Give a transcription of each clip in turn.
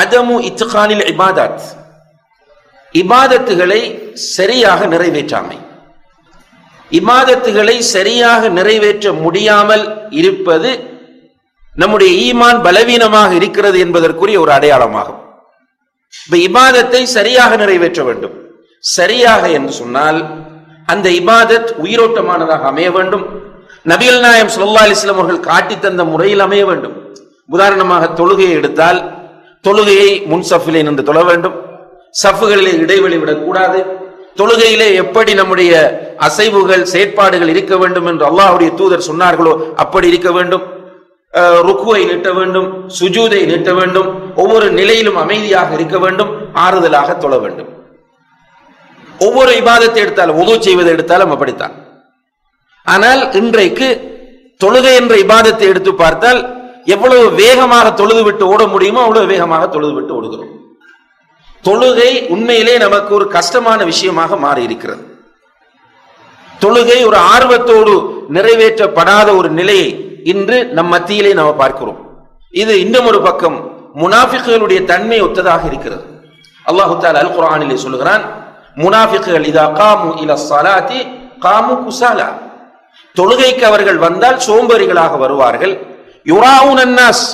அதமு இத்துகானில் இபாதத். இபாதத்துகளை சரியாக நிறைவேற்றாமை. இபாதத்துகளை சரியாக நிறைவேற்ற முடியாமல் இருப்பது நம்முடைய ஈமான் பலவீனமாக இருக்கிறது என்பதற்குரிய ஒரு அடையாளமாகும். இப்ப இபாதத்தை சரியாக நிறைவேற்ற வேண்டும். சரியாக என்று சொன்னால் அந்த இபாதத் உயிரோட்டமானதாக அமைய வேண்டும். நபிகள் நாயம் ஸல்லல்லாஹு அலிஸ்லாம் அவர்கள் காட்டி தந்த முறையில் அமைய வேண்டும். உதாரணமாக தொழுகையை எடுத்தால் தொழுகையை முன் சஃபிலே நின்று தொழ வேண்டும். சஃபுகளிலே இடைவெளி விடக்கூடாது. தொழுகையிலே எப்படி நம்முடைய அசைவுகள் செயற்பாடுகள் இருக்க வேண்டும் என்று அல்லாஹுடைய தூதர் சொன்னார்களோ அப்படி இருக்க வேண்டும். ருக்குவை நீட்ட வேண்டும் சுஜூதை நீட்ட வேண்டும் ஒவ்வொரு நிலையிலும் அமைதியாக இருக்க வேண்டும் ஆறுதலாக தொழ வேண்டும். ஒவ்வொரு விவாதத்தை எடுத்தாலும் உதவு செய்வதை எடுத்தாலும் அப்படித்தான். ஆனால் இன்றைக்கு தொழுகை என்ற இபாதத்தை எடுத்து பார்த்தால் எவ்வளவு வேகமாக தொழுது விட்டு ஓட முடியுமோ அவ்வளவு வேகமாக தொழுது விட்டு ஓடுகிறோம். தொழுகை உண்மையிலே நமக்கு ஒரு கஷ்டமான விஷயமாக மாறி இருக்கிறது தொழுகை ஒரு ஆர்வத்தோடு நிறைவேற்றப்படாத ஒரு நிலையை இன்று நம் மத்தியிலே நாம் பார்க்கிறோம். இது இன்னும் ஒரு பக்கம் முனாஃபிக்குகளுடைய தன்மை ஒத்ததாக இருக்கிறது. அல்லாஹு தால் அல் குரானிலே சொல்லுகிறான் முனாஃபிக்குகள் இதா காமு இல சலாத்தி காமு குசாலா. தொழுகைக்கு அவர்கள் வந்தால் சோம்பேறிகளாக வருவார்கள் யுராவுனன்னாஸ்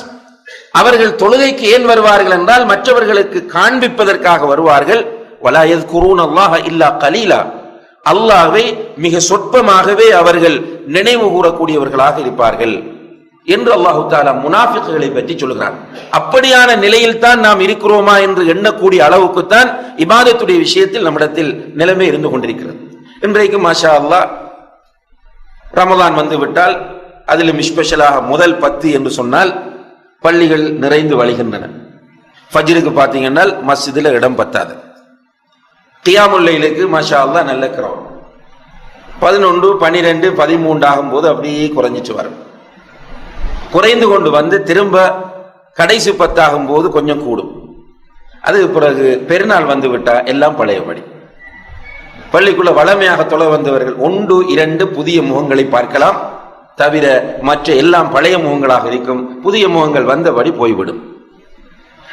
அவர்கள் தொழுகைக்கு ஏன் வருவார்கள் என்றால் மற்றவர்களுக்கு காண்பிப்பதற்காக வருவார்கள். வலா குரூன் அல்லாஹ இல்லா கலீலா. அல்லாஹை மிக சொற்பமாகவே அவர்கள் நினைவு கூறக்கூடியவர்களாக இருப்பார்கள். என்று அல்லாஹு தாலா முனாஃபிக்குகளை பற்றி சொல்கிறான். அப்படியான நிலையில் தான் நாம் இருக்கிறோமா என்று எண்ணக்கூடிய அளவுக்குத்தான் இபாதத்துடைய விஷயத்தில் நம்மிடத்தில் நிலைமை இருந்து கொண்டிருக்கிறது. இன்றைக்கு மாஷா அல்லாஹ் ரமதான் வந்து விட்டால் அதிலும் ஸ்பெஷலாக முதல் பத்து என்று சொன்னால் பள்ளிகள் நிறைந்து வழிகின்றன. ஃபஜ்ருக்கு பார்த்தீங்கன்னா மஸ்ஜிதில் இடம் பத்தாது. கியாமுல்லைலுக்கு மஷா தான் நல்ல கிரௌ பதினொன்று பனிரெண்டு பதிமூன்று ஆகும்போது அப்படியே குறைஞ்சிட்டு வரும். குறைந்து கொண்டு வந்து திரும்ப கடைசி பத்தாகும் போது கொஞ்சம் கூடும். அது பிறகு பெருநாள் வந்து விட்டா எல்லாம் பழையபடி. பள்ளிக்குள்ள வளமையாக தொலை வந்தவர்கள் ஒன்று இரண்டு புதிய முகங்களை பார்க்கலாம். தவிர மற்ற எல்லாம் பழைய முகங்களாக இருக்கும் புதிய முகங்கள் வந்தபடி போய்விடும்.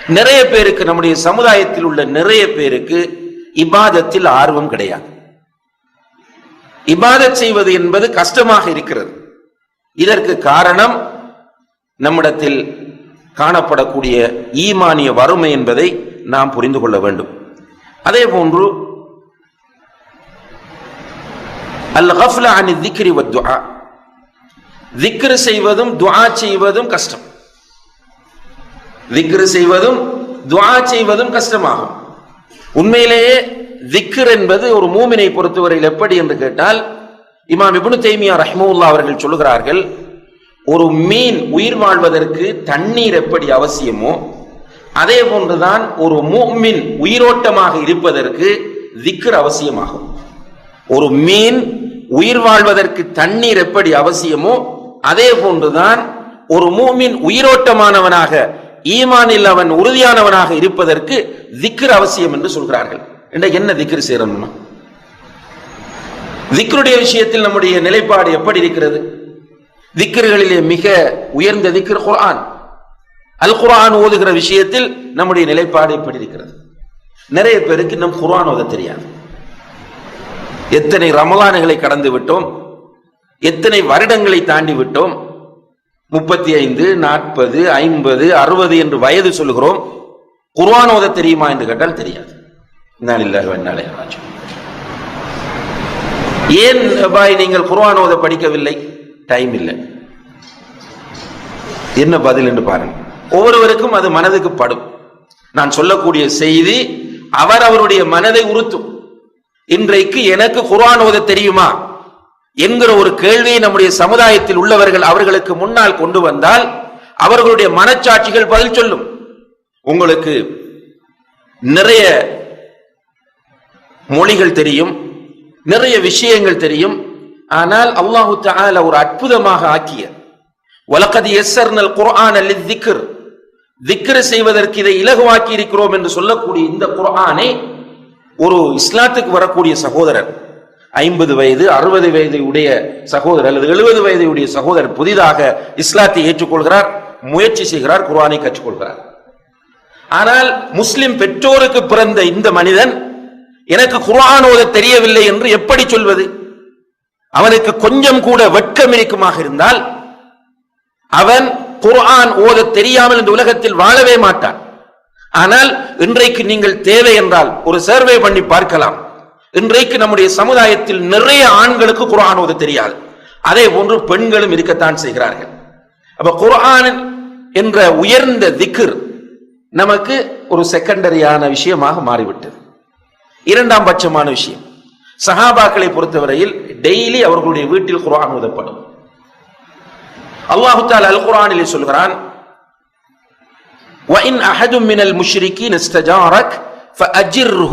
நிறைய பேருக்கு நம்முடைய சமுதாயத்தில் உள்ள நிறைய பேருக்கு இபாதத்தில் ஆர்வம் கிடையாது. இபாதத் செய்வது என்பது கஷ்டமாக இருக்கிறது. இதற்கு காரணம் நம்மிடத்தில் காணப்படக்கூடிய ஈமானிய வறுமை என்பதை நாம் புரிந்து கொள்ள வேண்டும். அதே போன்று அல் ஹஃப்லா அனி திக்ரி வ திக்ரு செய்வதும் துவா செய்வதும் கஷ்டம். திக்ரு செய்வதும் துவா செய்வதும் கஷ்டமாகும். உண்மையிலேயே திக்ர் என்பது ஒரு மூமினை பொறுத்தவரையில் எப்படி என்று கேட்டால் இமாம் இபுனு தைமியா ரஹ்மவுல்லா அவர்கள் சொல்லுகிறார்கள் ஒரு மீன் உயிர் வாழ்வதற்கு தண்ணீர் எப்படி அவசியமோ அதே போன்றுதான் ஒரு மூமின் உயிரோட்டமாக இருப்பதற்கு திக்ர் அவசியமாகும். ஒரு மீன் உயிர் வாழ்வதற்கு தண்ணீர் எப்படி அவசியமோ அதே போன்றுதான் ஒரு மூமின் உயிரோட்டமானவனாக ஈமானில் அவன் உறுதியானவனாக இருப்பதற்கு திக்ர் அவசியம் என்று சொல்கிறார்கள். என்ன திக்ர் செய்யறோம்னா? திக்ருடைய விஷயத்தில் நம்முடைய நிலைப்பாடு எப்படி இருக்கிறது? திக்ருகளிலே மிக உயர்ந்த திக்ர் குர்ஆன். அல் குர்ஆன் ஓதுகிற விஷயத்தில் நம்முடைய நிலைப்பாடு எப்படி இருக்கிறது? நிறைய பேருக்கு இன்னும் குரான் ஓத தெரியாது. எத்தனை ரமலான்களை கடந்து விட்டோம் எத்தனை வருடங்களை தாண்டி விட்டோம்? முப்பத்தி ஐந்து நாற்பது ஐம்பது அறுபது என்று வயது சொல்லுகிறோம் குர்ஆன் ஓத தெரியுமா என்று கேட்டால் தெரியாது. நான் இல்லை வெண்ணாலே ஏன் பாய் நீங்கள் குர்ஆன் ஓத படிக்கவில்லை? டைம் இல்லை. என்ன பதில் என்று பாருங்க ஒவ்வொருவருக்கும் அது மனதுக்கு படும். நான் சொல்லக்கூடிய செய்தி அவர் அவருடைய மனதை உறுத்தும். இன்றைக்கு எனக்கு குர்ஆன் ஓத தெரியுமா? என்கிற ஒரு கேள்வியை நம்முடைய சமுதாயத்தில் உள்ளவர்கள் அவர்களுக்கு முன்னால் கொண்டு வந்தால் அவர்களுடைய மனச்சாட்சிகள் பதில் சொல்லும். உங்களுக்கு நிறைய மொழிகள் தெரியும் நிறைய விஷயங்கள் தெரியும். ஆனால் அல்லாஹு தால ஒரு அற்புதமாக ஆக்கிய வலக்கதி எஸ்ஸர்னல் குர்ஆன் லித்திக்ர் திக்ர் செய்வதற்கு இதை இலகுவாக்கி இருக்கிறோம் என்று சொல்லக்கூடிய இந்த குர்ஆனை ஒரு இஸ்லாத்துக்கு வரக்கூடிய சகோதரர். ஐம்பது வயது அறுபது வயது உடைய சகோதரர் அல்லது எழுபது வயது உடைய சகோதரர் புதிதாக இஸ்லாத்தை ஏற்றுக்கொள்கிறார் முயற்சி செய்கிறார் குர்ஆனை கற்றுக்கொள்கிறார். ஆனால் முஸ்லிம் பெற்றோருக்கு பிறந்த இந்த மனிதன் எனக்கு குர்ஆன் ஓத தெரியவில்லை என்று எப்படி சொல்வது? அவனுக்கு கொஞ்சம் கூட வெட்கம் இருக்குமாக இருந்தால் அவன் குர்ஆன் ஓத தெரியாமல் இந்த உலகத்தில் வாழவே மாட்டான். ஆனால் இன்றைக்கு நீங்கள் தேவை என்றால் ஒரு சர்வே பண்ணி பார்க்கலாம். இன்றைக்கு நம்முடைய சமுதாயத்தில் நிறைய ஆண்களுக்கு குர்ஆன் ஓத தெரியாது அதே போன்று பெண்களும் இருக்கத்தான் செய்கிறார்கள் அப்ப குர்ஆன் என்ற உயர்ந்த திக்ர் நமக்கு ஒரு செகண்டரியான விஷயமாக மாறிவிட்டது இரண்டாம் பட்சமான விஷயம் சஹாபாக்களை பொறுத்தவரையில் டெய்லி அவர்களுடைய வீட்டில் குர்ஆன் ஓதப்படும் அல்லாஹு தாலா அல் குர்ஆனிலே சொல்கிறான் وَإِنْ أَحَدٌ مِّنَ الْمُشْرِكِينَ اسْتَجَارَكَ فَأَجِرْهُ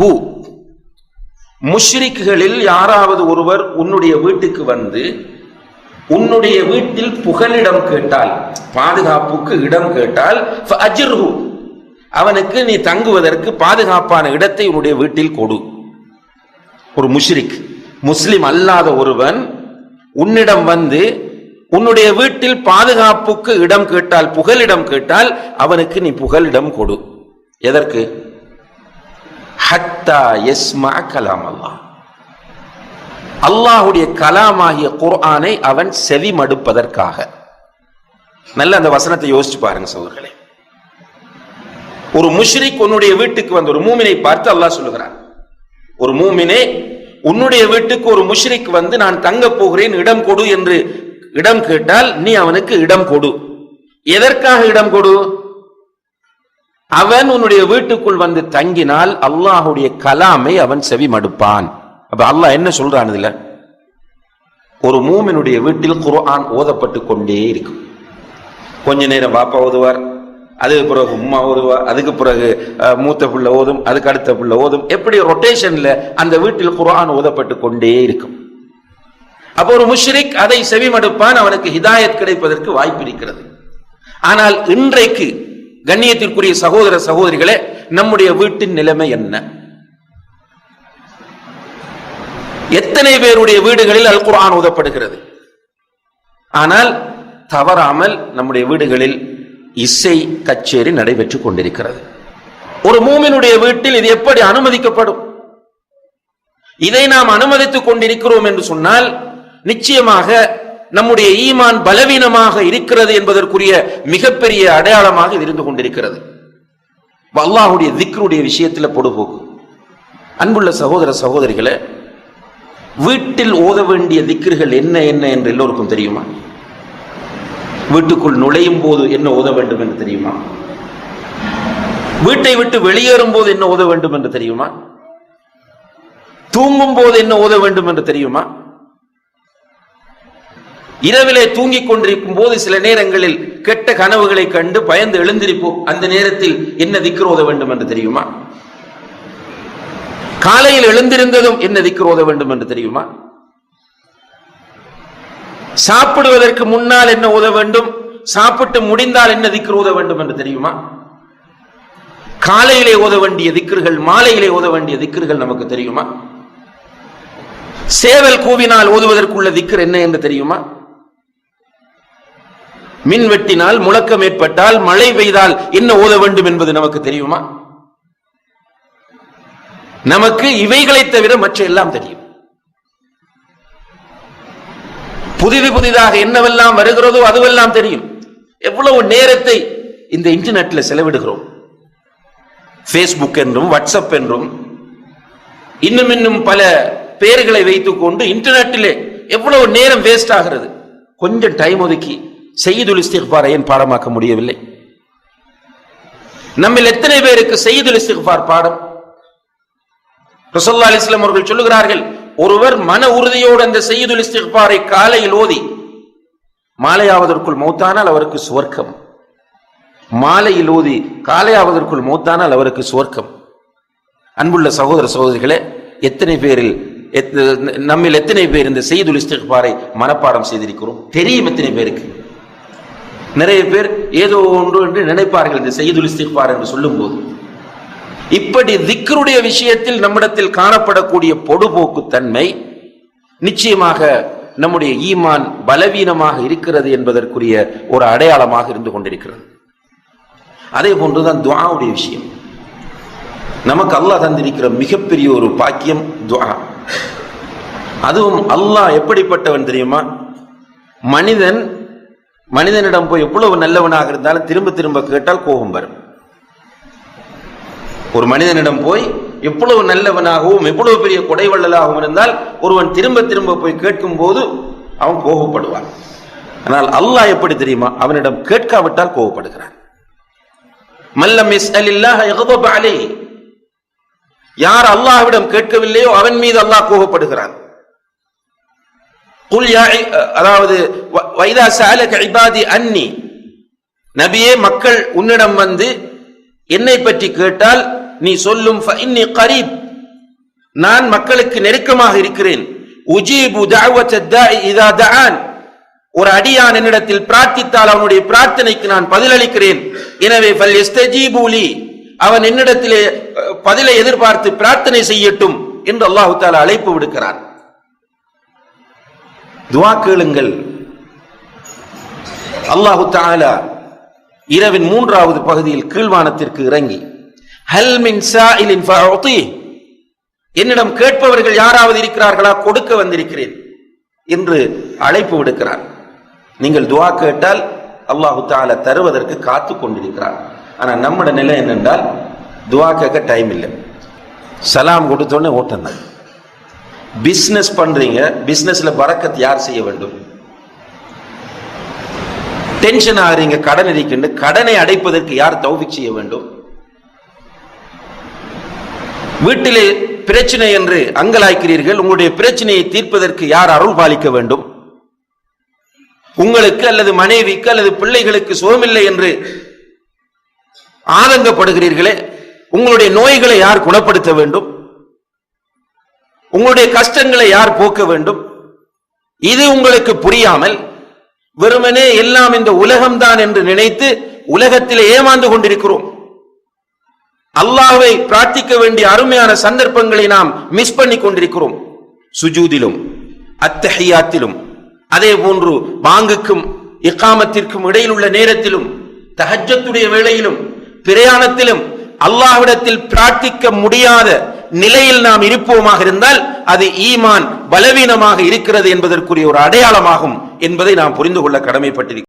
முஷ்ரிக்குகளில் யாராவது ஒருவர் உன்னுடைய வீட்டுக்கு வந்து உன்னுடைய வீட்டில் புகலிடம் கேட்டால் பாதுகாப்புக்கு இடம் கேட்டால் ஃபஅஜிர்ஹு. அவனுக்கு நீ தங்குவதற்கு பாதுகாப்பான இடத்தை உன்னுடைய வீட்டில் கொடு ஒரு முஷ்ரிக் முஸ்லிம் அல்லாத ஒருவன் உன்னிடம் வந்து உன்னுடைய வீட்டில் பாதுகாப்புக்கு இடம் கேட்டால் புகலிடம் கேட்டால் அவனுக்கு நீ புகலிடம் கொடு எதற்கு ஹத்தா எஸ்மா கலாம் அல்லாஹ். அல்லாஹுடைய கலாமாகிய குர்ஆனை அவன் செவி மடுப்பதற்காக நல்ல அந்த வசனத்தை யோசிச்சு பாருங்க சகோதரர்களே. ஒரு முஷ்ரிக் உன்னுடைய வீட்டுக்கு வந்து ஒரு மூமினை பார்த்து அல்லாஹ் சொல்லுகிறான். ஒரு மூமினே உன்னுடைய வீட்டுக்கு ஒரு முஷ்ரிக் வந்து நான் தங்க போகிறேன் இடம் கொடு என்று இடம் கேட்டால் நீ அவனுக்கு இடம் கொடு. எதற்காக இடம் கொடு? அவன் உன்னுடைய வீட்டுக்குள் வந்து தங்கினால் அல்லாஹுடைய கலாமை அவன் செவி மடுப்பான் அப்ப அல்லாஹ் என்ன சொல்றான் இதுல? ஒரு மூமினுடைய வீட்டில் குர்ஆன் ஓதப்பட்டு கொண்டே இருக்கும். கொஞ்ச நேரம் பாப்பா ஓதுவார் அதுக்கு பிறகு உம்மா ஓதுவார் அதுக்கு பிறகு அஹ், மூத்த பிள்ளை ஓதும் அதுக்கு அடுத்த பிள்ளை ஓதும் எப்படி ரொட்டேஷன்ல அந்த வீட்டில் குர்ஆன் ஓதப்பட்டு கொண்டே இருக்கும். அப்போ ஒரு முஷ்ரிக் அதை செவிமடுப்பான் அவனுக்கு ஹிதாயத் கிடைப்பதற்கு வாய்ப்பு இருக்கிறது. ஆனால் இன்றைக்கு கண்ணியத்திற்குரிய சகோதர சகோதரிகளே நம்முடைய வீட்டின் நிலைமை என்ன? எத்தனை பேருடைய வீடுகளில் அல் குரான் ஓதப்படுகிறது? ஆனால் தவறாமல் நம்முடைய வீடுகளில் இசை கச்சேரி நடைபெற்றுக் கொண்டிருக்கிறது. ஒரு மூமினுடைய வீட்டில் இது எப்படி அனுமதிக்கப்படும்? இதை நாம் அனுமதித்துக் கொண்டிருக்கிறோம் என்று சொன்னால் நிச்சயமாக நம்முடைய ஈமான் பலவீனமாக இருக்கிறது என்பதற்குரிய மிகப்பெரிய அடையாளமாக இது இருந்து கொண்டிருக்கிறது. அல்லாஹுடைய திக்ருடைய விஷயத்தில் பொடுபோக்கு. அன்புள்ள சகோதர சகோதரிகளை வீட்டில் ஓத வேண்டிய திக்ருகள் என்ன என்ன என்று எல்லோருக்கும் தெரியுமா? வீட்டுக்குள் நுழையும் போது என்ன ஓத வேண்டும் என்று தெரியுமா? வீட்டை விட்டு வெளியேறும் போது என்ன ஓத வேண்டும் என்று தெரியுமா? தூங்கும் போது என்ன ஓத வேண்டும் என்று தெரியுமா? இரவிலே தூங்கிக் கொண்டிருக்கும் போது சில நேரங்களில் கெட்ட கனவுகளை கண்டு பயந்து எழுந்திருப்போம். அந்த நேரத்தில் என்ன திக்ரோத வேண்டும் என்று தெரியுமா? காலையில் எழுந்திருந்ததும் என்ன திக்ரோத வேண்டும் என்று தெரியுமா? சாப்பிடுவதற்கு முன்னால் என்ன ஓத வேண்டும்? சாப்பிட்டு முடிந்தால் என்ன திக்ர் ஓத வேண்டும் என்று தெரியுமா? காலையிலே ஓத வேண்டிய திக்ருகள் மாலையிலே ஓத வேண்டிய திக்ருகள் நமக்கு தெரியுமா? சேவல் கூவினால் ஓதுவதற்குள்ள திக்ர் என்ன என்று தெரியுமா? மின் வெட்டினால் முழக்கம் ஏற்பட்டால் மழை பெய்தால் என்ன ஓத வேண்டும் என்பது நமக்கு தெரியுமா? நமக்கு இவைகளை தவிர மற்ற எல்லாம் தெரியும். புதிது புதிதாக என்னவெல்லாம் வருகிறதோ அதுவெல்லாம் தெரியும். எவ்வளவு நேரத்தை இந்த இன்டர்நெட்ல செலவிடுகிறோம். ஃபேஸ்புக் என்றும் வாட்ஸ்அப் என்றும். இன்னும் இன்னும் பல பெயர்களை வைத்துக் கொண்டு இன்டர்நெட்டிலே எவ்வளவு நேரம் வேஸ்ட் ஆகிறது. கொஞ்சம் டைம் ஒதுக்கி செய்துல் இஸ்திக்பார் ஏன் பாடமாக்க முடியவில்லை? நம்மில் எத்தனை பேருக்கு செய்துல் இஸ்திக்பார் பாடம்? ரசல்லா அலிஸ்லாம் அவர்கள் சொல்லுகிறார்கள் ஒருவர் மன உறுதியோடு அந்த செய்துல் இஸ்திக்பாரை காலையில் ஓதி மாலையாவதற்குள் மௌத்தானால் அவருக்கு சுவர்க்கம். மாலையில் ஓதி காலையாவதற்குள் மௌத்தானால் அவருக்கு சுவர்க்கம். அன்புள்ள சகோதர சகோதரிகளே எத்தனை பேரில் எத்த- நம்மில் எத்தனை பேர் இந்த செய்துல் இஸ்திக்பாரை மனப்பாடம் செய்திருக்கிறோம்? தெரியும் எத்தனை பேருக்கு. நிறைய பேர் ஏதோ ஒன்று என்று நினைப்பார்கள் இந்த செய்துல் இஸ்திக்பார் என்று சொல்லும்போது. இப்படி திக்ருடைய விஷயத்தில் நம்மிடத்தில் காணப்படக்கூடிய பொடுபோக்கு தன்மை நிச்சயமாக நம்முடைய ஈமான் பலவீனமாக இருக்கிறது என்பதற்குரிய ஒரு அடையாளமாக இருந்து கொண்டிருக்கிறது. அதே போன்றுதான் துவாவுடைய விஷயம். நமக்கு அல்லாஹ் தந்திருக்கிற மிகப்பெரிய ஒரு பாக்கியம் துவா அதுவும் அல்லாஹ் எப்படிப்பட்டவன் தெரியுமா? மனிதன் மனிதனிடம் போய் எவ்வளவு நல்லவனாக இருந்தாலும் திரும்ப திரும்ப கேட்டால் கோபம் வரும். ஒரு மனிதனிடம் போய் எவ்வளவு நல்லவனாகவும் எவ்வளவு பெரிய கொடைவள்ளலாகவும் இருந்தால் ஒருவன் திரும்ப திரும்ப போய் கேட்கும் போது அவன் கோபப்படுவான். ஆனால் அல்லாஹ் எப்படி தெரியுமா? அவனிடம் கேட்காவிட்டால் கோபப்படுகிறான். மல்லம் இஸ்அலில்லாஹ யக்தப யார் அல்லாஹ்விடம் கேட்கவில்லையோ அவன் மீது அல்லாஹ் கோபப்படுகிறான். குல் யா அதாவது வ- வைதா சாலக இபாதி அன்னி நபியே மக்கள் உன்னிடம் வந்து என்னை பற்றி கேட்டால் நீ சொல்லும் இன்னி கரீப். நான் மக்களுக்கு நெருக்கமாக இருக்கிறேன். உஜீபு தஅவத்த இதா தஆன். ஒரு அடியான் என்னிடத்தில் பிரார்த்தித்தால் அவனுடைய பிரார்த்தனைக்கு நான் பதிலளிக்கிறேன். எனவே ஃபல் யஸ்தஜீபு லி. அவன் என்னிடத்திலே பதிலை எதிர்பார்த்து பிரார்த்தனை செய்யட்டும் என்று அல்லாஹு தாலா அழைப்பு விடுக்கிறான். துவா கேளுங்கள். அல்லாஹு தாலா இரவின் மூன்றாவது பகுதியில் கீழ்வானத்திற்கு இறங்கி ஹல் மின் சாயிலின் என்னிடம் கேட்பவர்கள் யாராவது இருக்கிறார்களா? கொடுக்க வந்திருக்கிறேன் என்று அழைப்பு விடுக்கிறார். நீங்கள் துவா கேட்டால் அல்லாஹு தால தருவதற்கு காத்து கொண்டிருக்கிறார். ஆனா நம்மட நிலை என்னென்றால் துவா கேட்க டைம் இல்லை. சலாம் கொடுத்தோன்னே ஓட்டம் தான். பிசினஸ் பண்றீங்க பிசினஸ்ல பறக்கத் யார் செய்ய வேண்டும்? டென்ஷன் ஆகிறீங்க கடன் இருக்கின்ற கடனை அடைப்பதற்கு யார் தௌபிக் செய்ய வேண்டும்? வீட்டிலே பிரச்சனை என்று அங்கலாய்க்கிறீர்கள் உங்களுடைய பிரச்சனையை தீர்ப்பதற்கு யார் அருள் பாலிக்க வேண்டும்? உங்களுக்கு அல்லது மனைவிக்கு அல்லது பிள்ளைகளுக்கு சுகமில்லை என்று ஆதங்கப்படுகிறீர்களே உங்களுடைய நோய்களை யார் குணப்படுத்த வேண்டும்? உங்களுடைய கஷ்டங்களை யார் போக்க வேண்டும்? இது உங்களுக்கு புரியாமல் வெறுமனே எல்லாம் இந்த உலகம்தான் என்று நினைத்து உலகத்திலே ஏமாந்து கொண்டிருக்கிறோம். அல்லாஹை பிரார்த்திக்க வேண்டிய அருமையான சந்தர்ப்பங்களை நாம் மிஸ் பண்ணி கொண்டிருக்கிறோம். சுஜூதிலும் அத்தஹியாத்திலும் அதே போன்று பாங்குக்கும் இக்காமத்திற்கும் இடையில் உள்ள நேரத்திலும் தஹஜத்துடைய வேளையிலும் பிரயாணத்திலும் அல்லாஹ்விடத்தில் பிரார்த்திக்க முடியாத நிலையில் நாம் இருப்போமாக இருந்தால் அது ஈமான் பலவீனமாக இருக்கிறது என்பதற்குரிய ஒரு அடையாளமாகும் என்பதை நாம் புரிந்து கொள்ள கடமைப்பட்டிருக்கிறோம்.